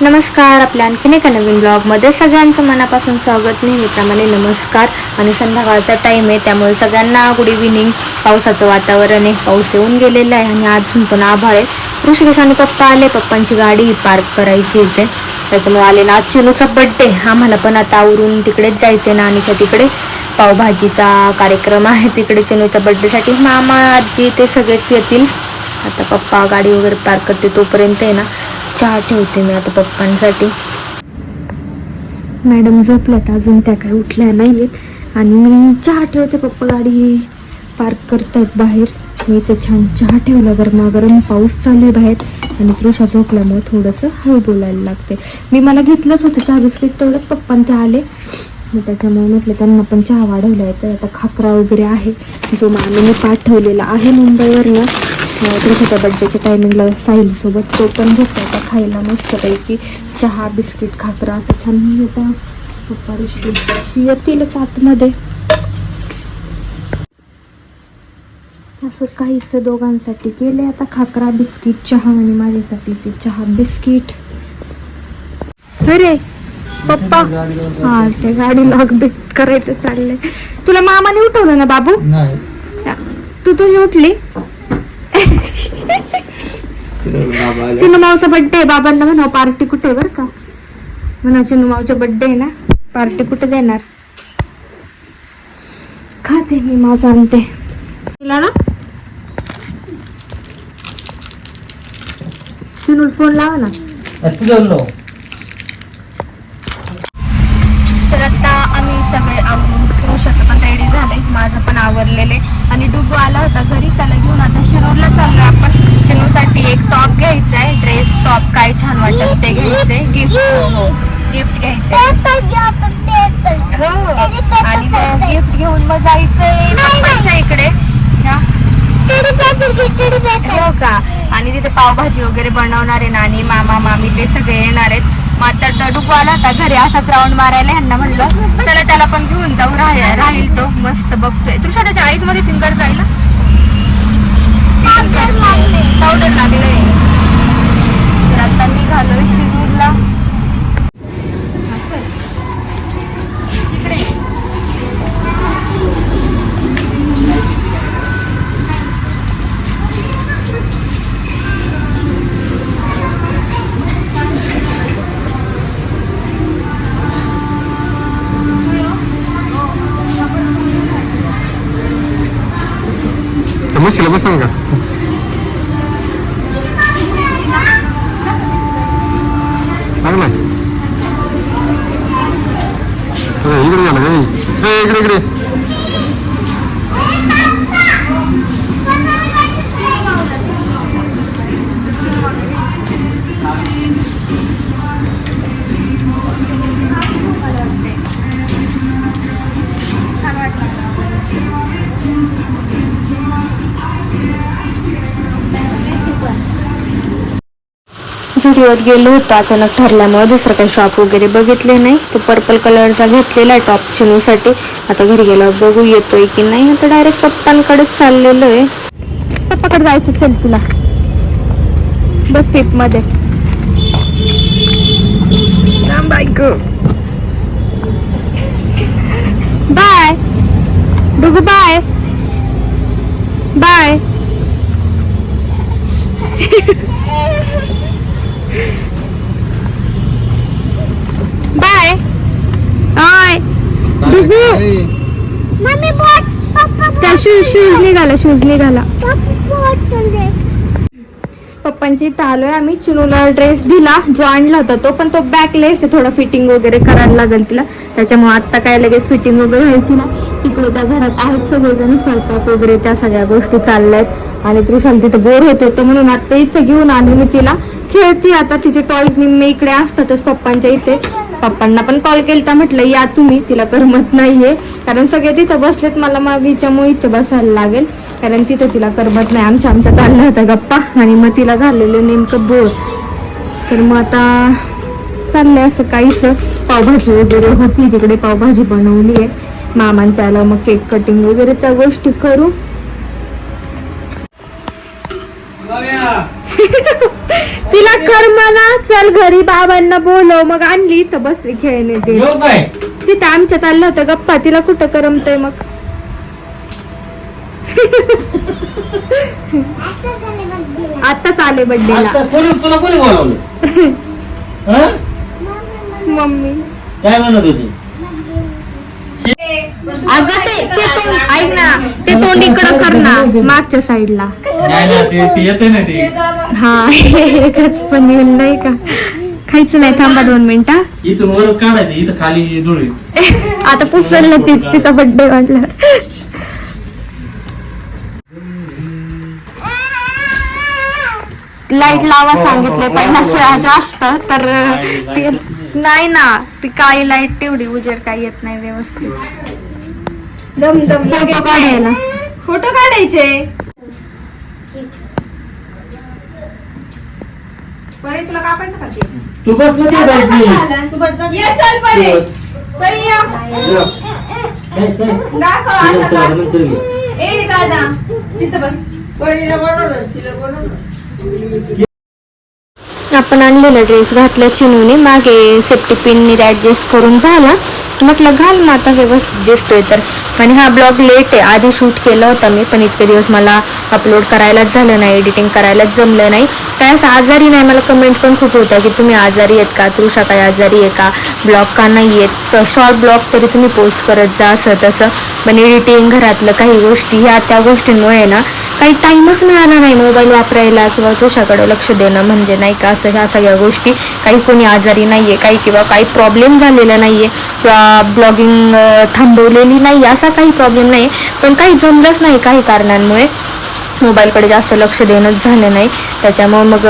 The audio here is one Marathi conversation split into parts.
नमस्कार आपल्या आणखीन एका नवीन ब्लॉगमध्ये सगळ्यांचं मनापासून स्वागत. नेहमीप्रमाणे नमस्कार. आणि संध्याकाळचा टाईम आहे त्यामुळे सगळ्यांना गुड इव्हिनिंग पावसाचं वातावरण आहे पाऊस येऊन गेलेलं आहे आणि अजून पण आभाळ आहे. ऋषिकेश आणि पप्पा आले पप्पांची गाडी पार्क करायची इथे त्याच्यामुळे आले ना आज चिनूचा बड्डे आम्हाला पण आता आवरून तिकडेच जायचं आहे नानीच्या तिकडे. पावभाजीचा कार्यक्रम आहे तिकडे चिनूच्या बड्डेसाठी मामा आजी ते सगळेच येतील. आता पप्पा गाडी वगैरे पार्क करते तोपर्यंत आहे ना. चहा ठेवते मी आता पप्पांसाठी. मॅडम झोपल्यात अजून त्या काही उठल्या नाही आहेत आणि मी चहा ठेवते पप्पा गाडी. पार्क करतायत बाहेर. मी तर छान चहा ठेवला गरमागरम पाऊस चालू आहे बाहेर. आणि तृषा झोपल्यामुळे थोडंसं हळू बोलायला लागते. मी मला घेतलंच होतं चहा बिस्किट तेवढं पप्पान ते आले. त्याच्यामुळे म्हटलं त्यांना पण चहा वाढवला आहे. तर आता खाकरा वगैरे आहे. जो मामीने पाठवलेला आहे मुंबईवरनं. त्रिशाच्या बड्डेच्या टायमिंगला साहिलसोबत तो पण घेतला होता खायला मस्तपैकी. चहा बिस्किट खाकरा असं छान होता. पप्पा ऋषी येतीलच आतमध्ये. असं काहीच दोघांसाठी केले आता खाकरा बिस्किट चहा आणि माझ्यासाठी ते चहा बिस्किट. अरे पप्पा. हा ते गाडी लॉक बिट करायचं चाललंय. तुला मामाने उठवलं ना बाबू? तू तुझी उठली? चिनू मावचा बड्डे बाबांना म्हणा पार्टी कुठे बर का म्हणा चिनू मावचा बड्डे आहे ना पार्टी कुठे देणार खाते मी माझा आणते तिला ना चिनू फोन लावा ना वाटत ते घ्यायचंय गिफ्ट हो, हो. गिफ्ट घ्यायचंय. हो. आणि गिफ्ट घेऊन मग जायचंय पप्पांच्या इकडे. हो. का? आणि तिथे पावभाजी वगैरे बनवणार आहे नानी मामा मामी ते सगळे येणार आहेत. मग आता तो आला होता घरी असाच राऊंड मारायला ह्यांना म्हणलं चला त्याला पण घेऊन जाऊ राहील राहील तो. मस्त बघतोय. तुझ्या त्याच्या आईजमध्ये फिंगर जाईल पावडर लागले आता निघालोय शिरूरला हा, चल. इकडे म्हशीला बसन का लागला इकडे झालं का इकडे इकडे झुडिओत गेलो होतो अचानक ठरल्यामुळे दुसरं काही शॉप वगैरे बघितले नाही. तो पर्पल कलरचा घेतलेला टॉप चिनूसाठी आता घरी गेल्यावर बघू येतोय की नाही. आता डायरेक्ट पप्पांकडेच चाललेलो आहे. पप्पाकडे जायचं चल तुला. बस सीटमध्ये. Bye Dugu bye bye bye hi Dugu त्या शूज शूज निघाला शूज निघाला. पप्पांची इथं आलोय आम्ही चिनूला ड्रेस दिला जो आणला होता तो पण तो बॅकलेस आहे. थोडं फिटिंग वगैरे करायला लागेल तिला. त्याच्यामुळे आता काय लगेच फिटिंग वगैरे व्हायची ना तिकडे त्या घरात आहेत सगळेजण स्वयंपाक वगैरे त्या सगळ्या गोष्टी चालल्यात. आणि तृषाल तिथं बोर होत होतं म्हणून आता इथं घेऊन आली मी तिला. खेळती आता तिचे टॉयज निम्मे इकडे असतातच पप्पांच्या इथे. पप्पांना पण कॉल केलता म्हटलं या तुम्ही तिला करमत नाहीये. कारण सगळे तिथं बसलेत मला मागीच्यामुळे इथं बसायला लागेल. कारण तिथं तिला करमत नाही. आमच्या आमच्या चालल्या होत्या गप्पा. आणि मग तिला झालेलं नेमकं बोर. तर मग आता चाललंय असं काहीच पावभाजी वगैरे होती. तिकडे पावभाजी बनवली आहे. मामान त्याला मग केक कटिंग वगैरे त्या गोष्टी करू. चल घरी बाबांना बोलव मग आणली इथं बसली खेळणे ते. येऊ काय तिथं आमच्या चाललं होतं गप्पा तिला कुठं करमतय मग? आताच आले बड्डेला. आता कोणी तुला कोणी बोलावलं? हं? मम्मी. काय म्हणत होती? अगं ते ते तोंड ऐक ना ते तोंड इकडं कर ना मागच्या साईडला नाही ना ते ते येते ना ते. हा एकच पण येऊन नाही का? खायचं नाही थांबा दोन मिनिटं इथून वरच काढायचं इथं खाली धुळी आता पुसल ना ती तिचा बड्डे म्हटलं लाइट लावा सांगितले पहिला जास्त तर ते नाही ना ती काळी लाइट तेवढी उजेड काही येत नाही व्यवस्थित. दम दम फोटो काढायला फोटो काढायचे. तुला कापायचं का ते? तू बस ना ते बस जा. ये चल परे. परे या. काय, काय? दाखव असं नंतर काढ. नंतर घे. ए दादा. तिथं बस. बहिणीला बोलव ना, तिला बोलव ना. आपण आणलेला ड्रेस घातला चिनूने मागे सेफ्टी पिननी ॲडजस्ट करून झाला. म्हटलं घाल मग आता व्यवस्थित दिसतोय तर. आणि हा ब्लॉग लेट आहे. आधी शूट केला होता मी पण इतके दिवस मला अपलोड करायलाच झालं नाही एडिटिंग करायलाच जमलं नाही. काय असं आजारी नाही मला कमेंट पण खूप होत्या की तुम्ही आजारी आहेत का? तृषा काय आजारी आहे का? ब्लॉग का नाही आहेत? तर शॉर्ट ब्लॉग तरी तुम्ही पोस्ट करत जा असं तसं. पण एडिटिंग घरातलं काही गोष्टी ह्या त्या गोष्टींमुळे ना काही टाईमच मिळाला नाही मोबाईल वापरायला किंवा तुझ्याकडे लक्ष देणं म्हणजे नाही का? असं ह्या सगळ्या गोष्टी काही कोणी आजारी नाही आहे काही किंवा काही प्रॉब्लेम झालेला नाहीये किंवा ब्लॉगिंग थांबवलेली नाही असा काही प्रॉब्लेम नाही पण काही जमलंच नाही काही कारणांमुळे. मोबाईलकडे जास्त लक्ष देणंच झालं नाही. त्याच्यामुळे मग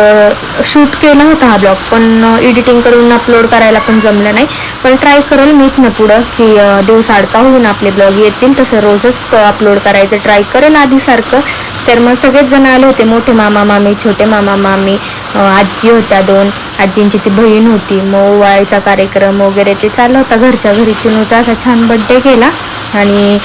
शूट केला होता हा ब्लॉग पण एडिटिंग करून अपलोड करायला पण जमलं नाही. पण ट्राय करेल मी इथनं पुढं की दिवस आडका होऊन आपले ब्लॉग येतील. तसं रोजच अपलोड करायचं. ट्राय करेल आधीसारखं तर मग सगळेच जण आले होते. मोठे मामा मामी छोटे मामा मामी आजी होत्या दोन. आजींची ती बहीण होती. मग ओवाळीचा कार्यक्रम वगैरे ते चालला होता. घरच्या घरी चिनूचा असा छान बड्डे केला. आणि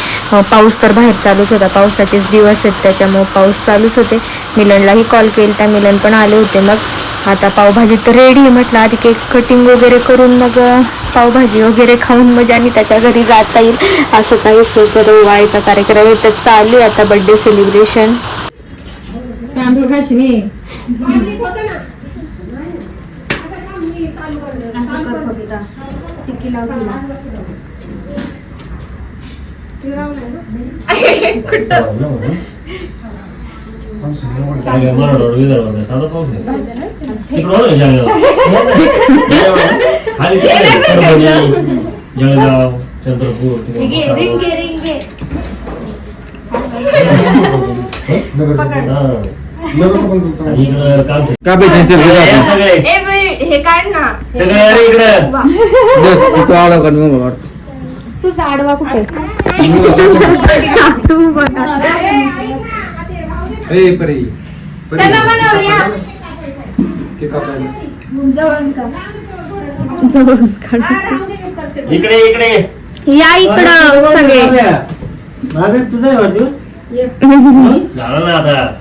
पाऊस तर बाहेर चालूच होता. पावसाचेच दिवस आहेत. त्याच्यामुळं पाऊस चालूच होते. मिलनलाही कॉल केला. त्या मिलन पण आले होते. मग आता पावभाजी तर रेडी म्हटलं. आधी केक कटिंग वगैरे करून मग पावभाजी वगैरे खाऊन मग आणि त्याच्या घरी जाता येईल. असं काही सोचत ओवाळीचा कार्यक्रम आहे तर चालू आहे. आता बड्डे सेलिब्रेशन तांदूळ घाशी नाही जळगाव चंद्रपूर तिकडे हा. इकडं काम का पाहिजे हे सगळे हे काढ ना. सगळे अरे इकडं. तू आला का मग तुझा आडवा कुठे? तू बघा ए परी त्यांना बनवूया. ते कापायला जवळून काढ इकडे इकडे. या इकडं सगळे. तुझा आहे वाढदिवस झाला ना आता.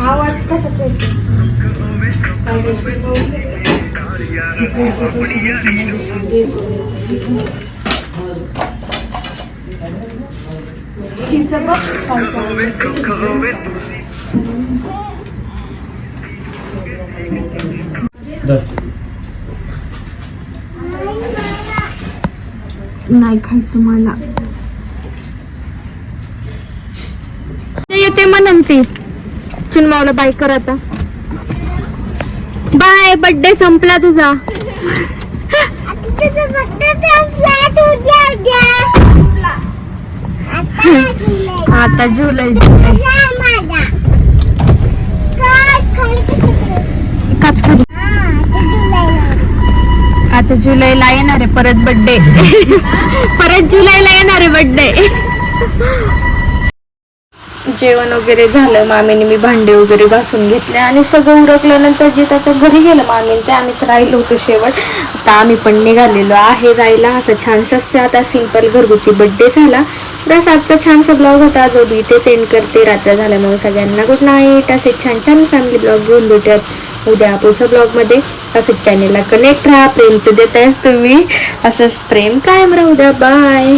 आवाज कशाचा. नाही खायचं मला. ते येते ती चुनमावला बाय कर आता. बाय बर्थडे संपला तुझा. आता जुलै जुलै. वाच खाली. आता जुलैला येणार आहे परत बर्थडे परत जुलैला येणार आहे बर्थडे जेवण वगैरे झालं मामीने मी भांडे वगैरे घासून घेतले आणि सगळं उरकल्यानंतर जे त्याच्या घरी गेलं मामीने ते आम्हीच राहिलो होतो शेवट. आता आम्ही पण निघालेलो आहे जायला. असं छानसं आता सिंपल घरगुती बड्डे झाला. बस आजचा छानसा ब्लॉग होता. जो मी इथेच एंड करते. रात्र झाल्यामुळे सगळ्यांना गुड नाईट असे छान छान फॅमिली ब्लॉग घेऊन भेटूयात उद्या पुढच्या ब्लॉगमध्ये असंच चॅनेलला कनेक्ट राहा. प्रेम तर देतायच तुम्ही. असंच प्रेम कायम राहू द्या. बाय